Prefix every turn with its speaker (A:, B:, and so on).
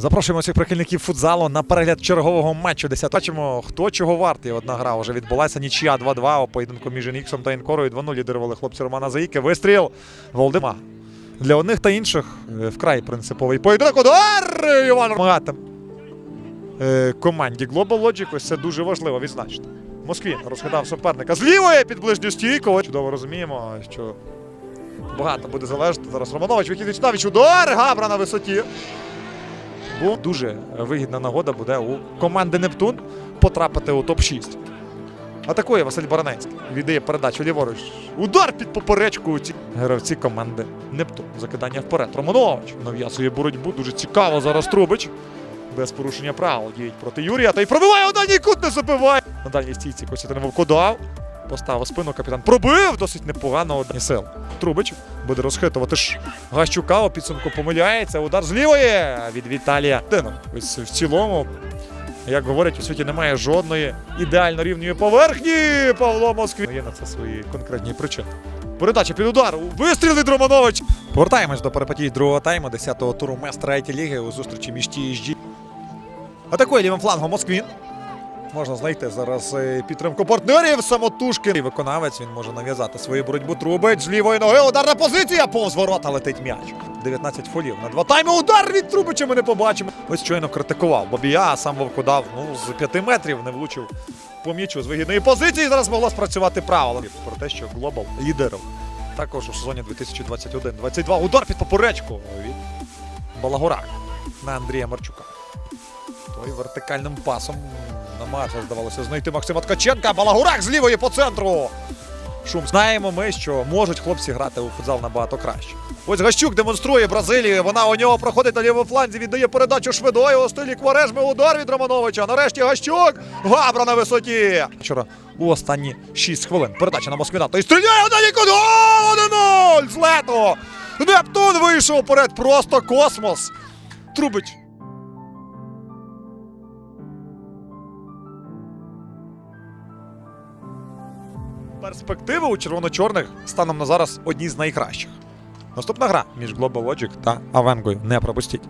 A: Запрошуємо всіх прихильників футзалу на перегляд чергового матчу. 10 Бачимо, хто чого вартий. Одна гра вже відбулася. Нічия 2-2 у поєдинку між Ініксом та Інкорою. 2-0 лідерували хлопці Романа Заїки. Вистріл Володима. Для одних та інших е, вкрай принциповий поєдинок. Удар! Іван Магатем. Е, команді Global Logic. Ось це дуже важливо відзначити. Москвін розглядав суперника з лівої під ближню стійку. Чудово розуміємо, що багато буде залежати. Зараз Романович вихідний навіть удар. Габра на висоті. Бо дуже вигідна нагода буде у команди Нептун потрапити у топ-6. Атакує Василь Баранецький. Віддає передачу ліворуч. Удар під поперечку гравці команди Нептун. Закидання вперед. Романович нав'язує боротьбу. Дуже цікаво зараз Трубич. Без порушення правил діють проти Юрія. Та й пробиває у дальній кут не забиває. На дальній стійці Костянтин Вовко дав. Поставив спину капітан. Пробив досить непогано одні сил. Трубич буде розхитувати ж Гащука у підсумку помиляється. Удар з лівої від Віталія. Динов. Ось в цілому, як говорять, у світі немає жодної ідеально рівної поверхні. Павло Москві. Є на це свої конкретні причини. Передача під удар. Вистріл від Романович. Повертаємось до перипетій другого тайму 10-го туру Мест третьої ліги у зустрічі між TSG. Атакує лівим флангом Москвін. Можна знайти зараз е, підтримку партнерів. Самотужки. І виконавець він може нав'язати свою боротьбу. Трубить з лівої ноги. Ударна позиція. Повз ворота летить м'яч. 19 фолів на два тайми. Удар від Трубича ми не побачимо. Ось щойно критикував Бабія, а сам Вовко дав ну, з 5 метрів не влучив по м'ячу з вигідної позиції. Зараз могло спрацювати правило. Про те, що Глобал лідером. Також у сезоні 2021-22. Удар під поперечку від Балагура на Андрія Марчука. Той вертикальним пасом намагався, здавалося, знайти Максима Ткаченка. Балагурак з лівої по центру. Шум. Знаємо ми, що можуть хлопці грати у футзал набагато краще. Ось Гащук демонструє Бразилію. Вона у нього проходить на лівому фланзі, віддає передачу Шведою у стилі Кварежми. Удар від Романовича. Нарешті Гащук. Габра на висоті. Вчора у останні 6 хвилин. Передача на Москвіна. Той стріляє у далі куди. 1-0! З лету! Нептун вийшов вперед. Просто космос. Трубить. Перспективи у червоно-чорних станом на зараз одні з найкращих. Наступна гра між Global Logic та Авенгою. Не пропустіть.